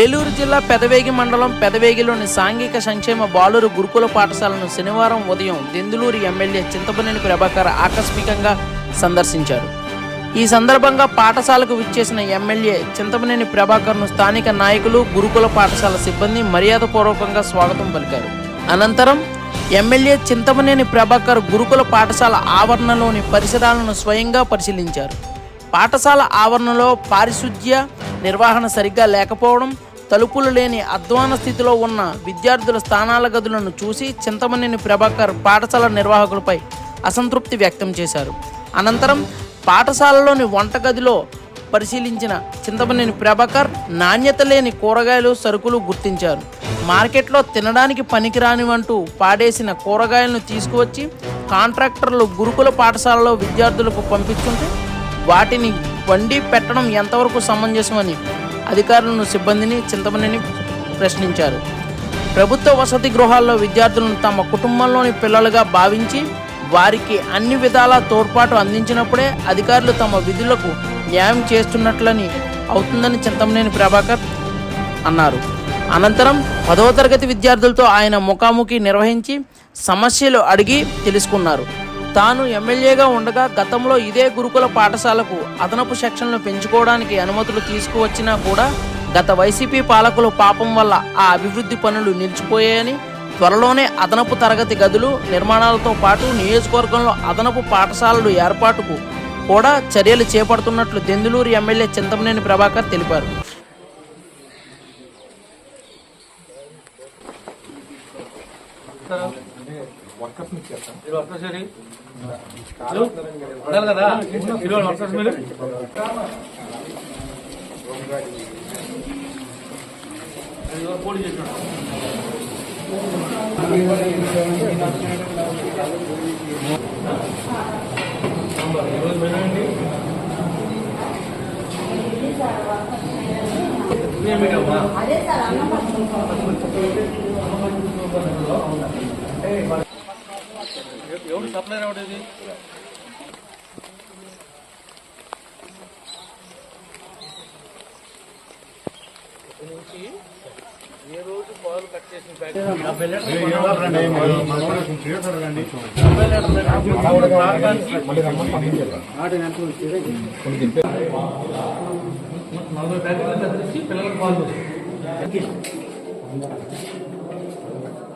ఏలూరు జిల్లా పెదవేగి మండలం పెదవేగిలోని సాంఘిక సంక్షేమ బాలురు గురుకుల పాఠశాలను శనివారం ఉదయం దెందులూరు ఎమ్మెల్యే చింతపనేని ప్రభాకర్ ఆకస్మికంగా సందర్శించారు. ఈ సందర్భంగా పాఠశాలకు విచ్చేసిన ఎమ్మెల్యే చింతపనేని ప్రభాకర్ను స్థానిక నాయకులు గురుకుల పాఠశాల సిబ్బంది మర్యాదపూర్వకంగా స్వాగతం పలికారు. అనంతరం ఎమ్మెల్యే చింతమనేని ప్రభాకర్ గురుకుల పాఠశాల ఆవరణలోని పరిసరాలను స్వయంగా పరిశీలించారు. పాఠశాల ఆవరణలో పారిశుధ్య నిర్వహణ సరిగ్గా లేకపోవడం తలుపులు లేని అధ్వాన స్థితిలో ఉన్న విద్యార్థుల స్థానాల గదులను చూసి చింతమనేని ప్రభాకర్ పాఠశాల నిర్వాహకులపై అసంతృప్తి వ్యక్తం చేశారు. అనంతరం పాఠశాలలోని వంటగదిలో పరిశీలించిన చింతమనేని ప్రభాకర్ నాణ్యత లేని కూరగాయలు సరుకులు గుర్తించారు. మార్కెట్లో తినడానికి పనికిరానివంటూ పాడేసిన కూరగాయలను తీసుకువచ్చి కాంట్రాక్టర్లు గురుకుల పాఠశాలలో విద్యార్థులకు పంపిస్తుంటే వాటిని వండి పెట్టడం ఎంతవరకు సమంజసమని అధికారులను సిబ్బందిని చింతమణిని ప్రశ్నించారు. ప్రభుత్వ వసతి గృహాల్లో విద్యార్థులను తమ కుటుంబంలోని పిల్లలుగా భావించి వారికి అన్ని విధాల తోడ్పాటు అందించినప్పుడే అధికారులు తమ విధులకు న్యాయం చేస్తున్నట్లని అవుతుందని చింతమనేని ప్రభాకర్ అన్నారు. అనంతరం పదవ తరగతి విద్యార్థులతో ఆయన ముఖాముఖి నిర్వహించి సమస్యలు అడిగి తెలుసుకున్నారు. తాను ఎమ్మెల్యేగా ఉండగా గతంలో ఇదే గురుకుల పాఠశాలకు అదనపు సెక్షన్లు పెంచుకోవడానికి అనుమతులు తీసుకువచ్చినా కూడా గత వైసీపీ పాలకుల పాపం వల్ల ఆ అభివృద్ధి పనులు నిలిచిపోయాయని త్వరలోనే అదనపు తరగతి గదులు నిర్మాణాలతో పాటు నియోజకవర్గంలో అదనపు పాఠశాలలు ఏర్పాటుకు కూడా చర్యలు చేపడుతున్నట్లు దెందులూరు ఎమ్మెల్యే చింతమనేని ప్రభాకర్ తెలిపారు. అదే వర్కర్స్ ఏరి? కదా మీరు వర్కర్స్ మీరు పోటీ చేసినాడు? ఎవరు సప్లైర్ ఎవడేది ఏ రోజు పాలు కట్ చేసిన నలభై ప్యాకెట్లు పిల్లలకు పాలు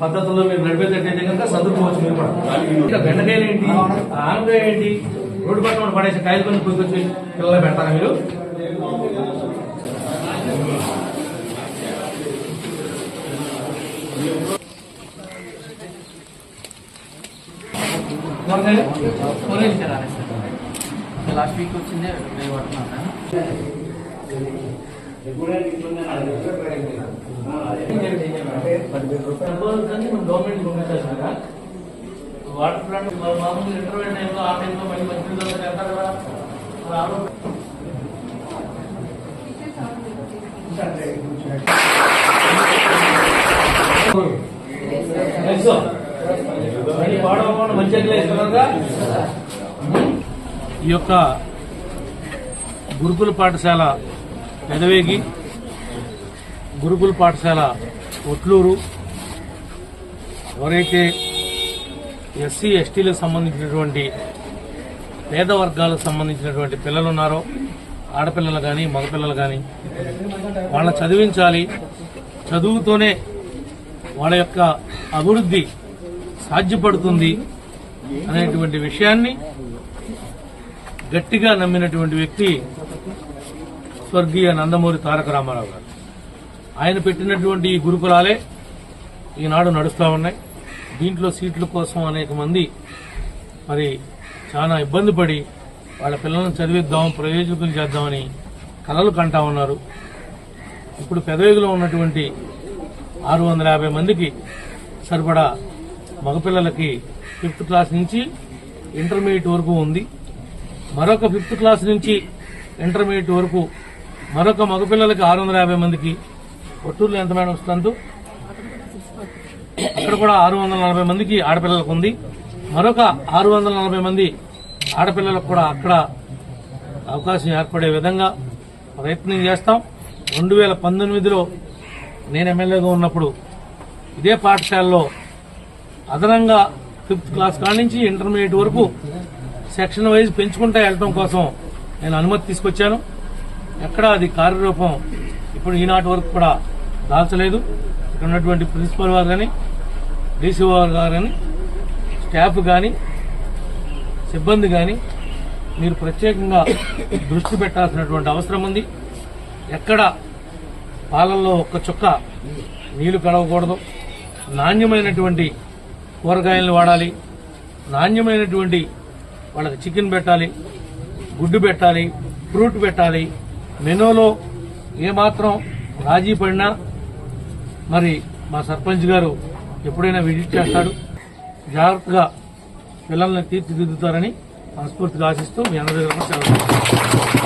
పద్ధతుల్లో మీరు నడిపేటట్టయితే కనుక చదువుకోవచ్చు మీరు కూడా. ఇంకా బెండకాయలు ఏంటి? ఆనకాయ ఏంటి? రోడ్డు పక్కన పడేసి కాయలు కొన్ని కొనుక్కొచ్చి పిల్లలు పెడతారా మీరు? కూరగాయలు కూరగాయలు ఇచ్చారా? లాస్ట్ వీక్ వచ్చిందే రేపు పట్టుకున్నాను గవర్నమెంట్ వాటర్ ప్లాంట్ మామూలు ఇంటర్వ్యూ టైంలో ఆ టైంలో మళ్ళీ మంచి వెళ్తారు కదా ఈ యొక్క గురుకుల పాఠశాల పెదవేగి గురుకుల పాఠశాల ఒట్లూరు ఎవరైతే ఎస్సీ ఎస్టీలకు సంబంధించినటువంటి పేద వర్గాలకు సంబంధించినటువంటి పిల్లలు ఉన్నారో ఆడపిల్లలు కానీ మగపిల్లలు కానీ వాళ్ళని చదివించాలి. చదువుతోనే వాళ్ళ యొక్క అభివృద్ధి సాధ్యపడుతుంది అనేటువంటి విషయాన్ని గట్టిగా నమ్మినటువంటి వ్యక్తి స్వర్గీయ నందమూరి తారక రామారావు గారు. ఆయన పెట్టినటువంటి ఈ గురుకులాలే ఈనాడు నడుస్తూ ఉన్నాయి. దీంట్లో సీట్ల కోసం అనేక మంది మరి చాలా ఇబ్బంది పడి వాళ్ళ పిల్లలను చదివిద్దాం ప్రయోజకులు చేద్దామని కలలు కంటా ఉన్నారు. ఇప్పుడు పెదవేగులో ఉన్నటువంటి ఆరు వందల యాభై మందికి సరిపడా మగపిల్లలకి ఫిఫ్త్ క్లాస్ నుంచి ఇంటర్మీడియట్ వరకు ఉంది. మరొక ఫిఫ్త్ క్లాస్ నుంచి ఇంటర్మీడియట్ వరకు మరొక మగపిల్లలకి ఆరు వందల యాభై మందికి కొట్టూరులో ఎంత మేడం వస్తుందో అక్కడ కూడా ఆరు వందల నలభై మందికి ఆడపిల్లలకు ఉంది. మరొక ఆరు వందల నలభై మంది ఆడపిల్లలకు కూడా అక్కడ అవకాశం ఏర్పడే విధంగా ప్రయత్నం చేస్తాం. రెండు వేల పంతొమ్మిదిలో నేను ఎమ్మెల్యేగా ఉన్నప్పుడు ఇదే పాఠశాలలో అదనంగా ఫిఫ్త్ క్లాస్ కాడి నుంచి ఇంటర్మీడియట్ వరకు సెక్షన్ వైజ్ పెంచుకుంటా వెళ్ళటం కోసం నేను అనుమతి తీసుకొచ్చాను. ఎక్కడ అది కార్యరూపం ఇప్పుడు ఈనాటి వరకు కూడా దాల్చలేదు. ఇక్కడ ఉన్నటువంటి ప్రిన్సిపల్ వారు కానీ డీసీ వారు కానీ స్టాఫ్ కానీ సిబ్బంది కానీ మీరు ప్రత్యేకంగా దృష్టి పెట్టాల్సినటువంటి అవసరం ఉంది. ఎక్కడ పాలల్లో ఒక్క చుక్క నీళ్ళు కడవకూడదు నాణ్యమైనటువంటి కూరగాయలను వాడాలి. నాణ్యమైనటువంటి వాళ్ళకి చికెన్ పెట్టాలి గుడ్డు పెట్టాలి ఫ్రూట్ పెట్టాలి. మెనూలో ఏమాత్రం రాజీ పడినా మరి మా సర్పంచ్ గారు ఎప్పుడైనా విజిట్ చేస్తాడు. జాగ్రత్తగా పిల్లల్ని తీర్చిదిద్దుతారని మనస్ఫూర్తిగా ఆశిస్తూ మీ అందరి దగ్గర